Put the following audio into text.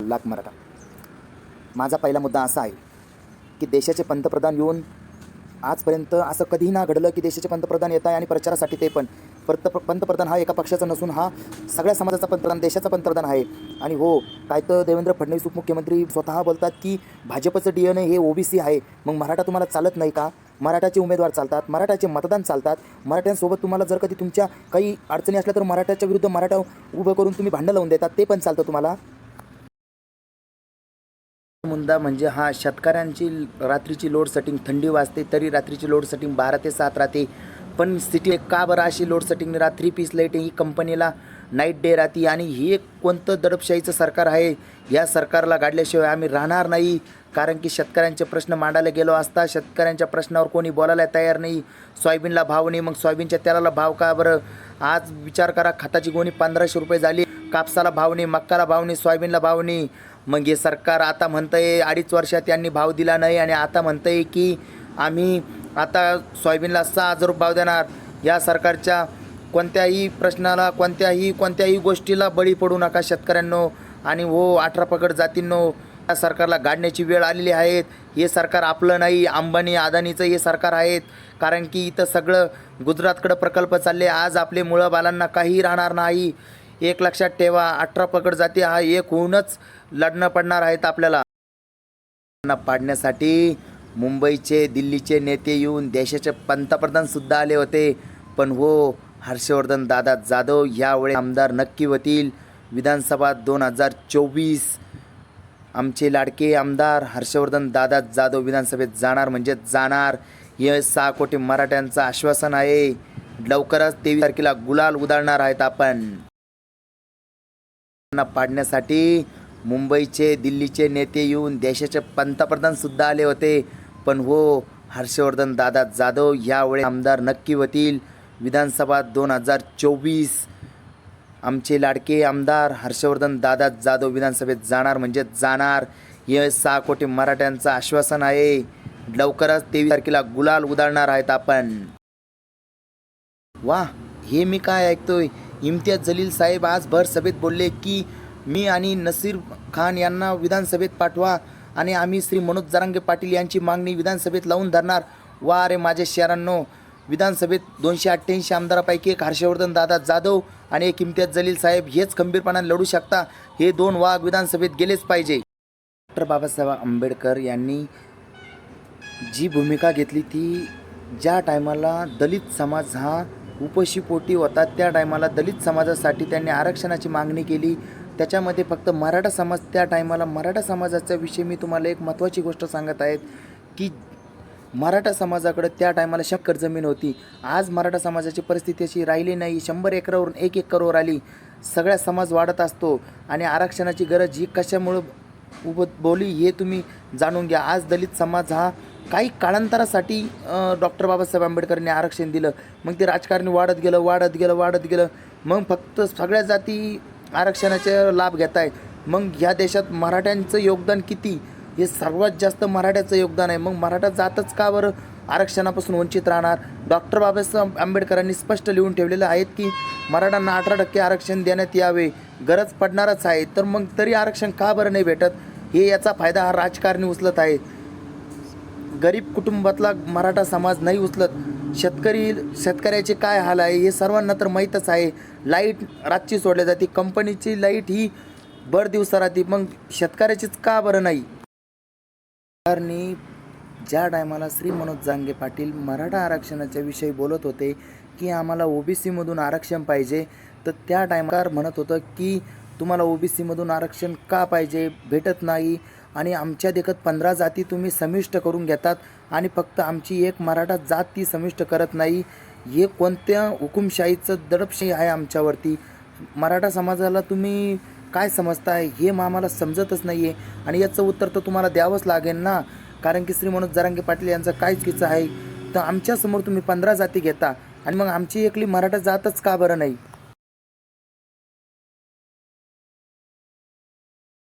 लाख मराठा. माझा पहिला मुद्दा असा आहे की देशाचे पंतप्रधान येऊन आजपर्यंत असं कधीही ना घडलं की देशाचे पंतप्रधान येत आहे आणि प्रचारासाठी ते पण. परत पंतप्रधान हा एका पक्षाचा नसून हा सगळ्या समाजाचा पंतप्रधान देशाचा पंतप्रधान आहे. आणि हो काय तर देवेंद्र फडणवीस उपमुख्यमंत्री स्वतः बोलतात की भाजपचं डी एन ए हे ओबीसी आहे. मग मराठा तुम्हाला चालत नाही का? मराठाचे उमेदवार चालतात मराठाचे मतदान चालतात. मराठ्यांसोबत तुम्हाला जर कधी तुमच्या काही अडचणी असल्या तर मराठाच्या विरुद्ध मराठा उभं करून तुम्ही भांडं लावून देतात ते पण चालतं तुम्हाला? मुद्दा म्हणजे हा शेतकऱ्यांची रात्रीची लोड सेटिंग थंडी वाजते तरी रात्रीची लोड सेटिंग बारा ते सात राहते. पण सिटी का बरं अशी लोड सेटिंग रात्री पीस लाइट ही कंपनीला नाईट डे राहते. आणि हे कोणतं दडपशाहीचं सरकार आहे या सरकारला गाडल्याशिवाय आम्ही राहणार नाही. कारण की शेतकऱ्यांचे प्रश्न मांडायला गेलो असता शेतकऱ्यांच्या प्रश्नावर कोणी बोलायला तयार नाही. सोयाबीनला भाव नाही मग सोयाबीनच्या तेलाला भाव का बरं? आज विचार करा खताची गोणी पंधराशे रुपये झाली. कापसाला भावनी मक्काला भावनी सोयाबीनला भावनी. मग हे सरकार आता म्हणतंय अडीच वर्षात यांनी भाव दिला नाही आणि आता म्हणतंय की आम्ही आता सोयाबीनला सहा हजार रुपये भाव देणार. या सरकारच्या कोणत्याही प्रश्नाला कोणत्याही कोणत्याही गोष्टीला बळी पडू नका शेतकऱ्यांनो. आणि हो अठरा पकड जातींनो या सरकारला गाडण्याची वेळ आलेली आहे. हे सरकार आपलं नाही अंबानी अदानीचं हे सरकार आहेत कारण की इथं सगळं गुजरातकडं प्रकल्प चालले. आज आपले मुळं बालांना काही राहणार नाही. एक लक्षात ठेवा अठरा पकड जाती हा एक होऊनच लढणं पडणार आहेत आपल्याला. पाडण्यासाठी मुंबईचे दिल्लीचे नेते येऊन देशाचे पंतप्रधानसुद्धा आले होते. पण हो हर्षवर्धन दादा जाधव यावेळी आमदार नक्की होतील. विधानसभा दोन हजार चोवीस आमचे लाडके आमदार हर्षवर्धन दादा जाधव विधानसभेत जाणार म्हणजे जाणार. हे सहा कोटी मराठ्यांचं आश्वासन आहे. लवकरच तेवीस तारखेला गुलाल उधळणार आहेत आपण. घटना पाडण्यासाठी मुंबईचे दिल्लीचे नेते येऊन देशाचे पंतप्रधान सुद्धा आले होते. पण हो हर्षवर्धन दादा जाधव यावेळी आमदार नक्की होतील. विधानसभा दोन हजार चोवीस. आमचे लाडके आमदार हर्षवर्धन दादा जाधव विधानसभेत जाणार म्हणजे जाणार. हे सहा कोटी मराठ्यांचं आश्वासन आहे. लवकरच तेवीस तारखेला गुलाल उधळणार आहेत आपण. वा हे मी काय ऐकतोय? इम्तियाज जलील साहेब आज भर सभेत बोलले की मी आणि नसीर खान यांना विधानसभेत पाठवा आणि आम्ही श्री मनोज जरांगे पाटील यांची मागणी विधानसभेत लावून धरणार. वा अरे माझे शहरांनो विधानसभेत दोनशे अठ्ठ्याऐंशी आमदारापैकी एक हर्षवर्धन दादा जाधव आणि एक इम्तियाज जलील साहेब हेच खंबीरपणाने लढू शकता. हे दोन वाघ विधानसभेत गेलेच पाहिजे. डॉक्टर बाबासाहेब आंबेडकर यांनी जी भूमिका घेतली ती ज्या टायमाला दलित समाज हा उपाशीपोटी होता त्या टायमाला दलित समाजासाठी त्यांनी आरक्षणाची मागणी केली. त्याच्यामध्ये फक्त मराठा समाज त्या टायमाला मराठा समाजाच्या विषयी मी तुम्हाला एक महत्त्वाची गोष्ट सांगत आहेत की मराठा समाजाकडे त्या टायमाला शक्कर जमीन होती. आज मराठा समाजाची परिस्थिती अशी राहिली नाही. शंभर एकरावरून एक एकरवर आली. सगळ्या समाज वाढत असतो आणि आरक्षणाची गरज ही कशामुळं उभ बोली हे तुम्ही जाणून घ्या. आज दलित समाज हा काही काळांतरासाठी डॉक्टर बाबासाहेब आंबेडकरांनी आरक्षण दिलं. मग ते राजकारणी वाढत गेलं वाढत गेलं वाढत गेलं. मग फक्त सगळ्या जाती आरक्षणाचे लाभ घेत आहेत. मग ह्या देशात मराठ्यांचं योगदान किती? हे सर्वात जास्त मराठ्याचं योगदान आहे. मग मराठा जातच का बरं आरक्षणापासून वंचित राहणार? डॉक्टर बाबासाहेब आंबेडकरांनी स्पष्ट लिहून ठेवलेलं आहेत की मराठ्यांना अठरा टक्के आरक्षण देण्यात यावे. गरज पडणारच आहे. तर मग तरी आरक्षण का बरं नाही भेटत? हे याचा फायदा हा राजकारणी उचलत आहे. गरीब कुटुंबातला मराठा समाज नाही उचलत. शेतकरी शेतकऱ्याचे काय हाल आहे हे सर्वांना तर माहीतच आहे. लाइट रातची सोडली जाते. कंपनीची लाइट ही भर दिवसा राहते. मग शेतकऱ्याचीच का बरं नाही? सरकारने ज्या टायमाला श्री मनोज जांगे पाटील मराठा आरक्षणाच्या विषयी बोलत होते की आम्हाला ओबीसीमधून आरक्षण पाहिजे तर त्या टायमाला म्हणत होतं की तुम्हाला ओबीसीमधून आरक्षण का पाहिजे? भेटत नाही. आणि आमच्या देखत पंधरा जाती तुम्ही समिष्ट करून घेतात आणि फक्त आमची एक मराठा जात ती समिष्ट करत नाही. हे कोणत्या हुकुमशाहीचं दडपशाही आहे आमच्यावरती? मराठा समाजाला तुम्ही काय समजताय? हे मग आम्हाला समजतच नाही आहे आणि याचं उत्तर तर तुम्हाला द्यावंच लागेल ना? कारण की श्री मनोज जरांगे पाटील यांचं कायच चुकीचं आहे. तर आमच्यासमोर तुम्ही पंधरा जाती घेता. आणि मग आमची एकली मराठा जातच का बरं नाही?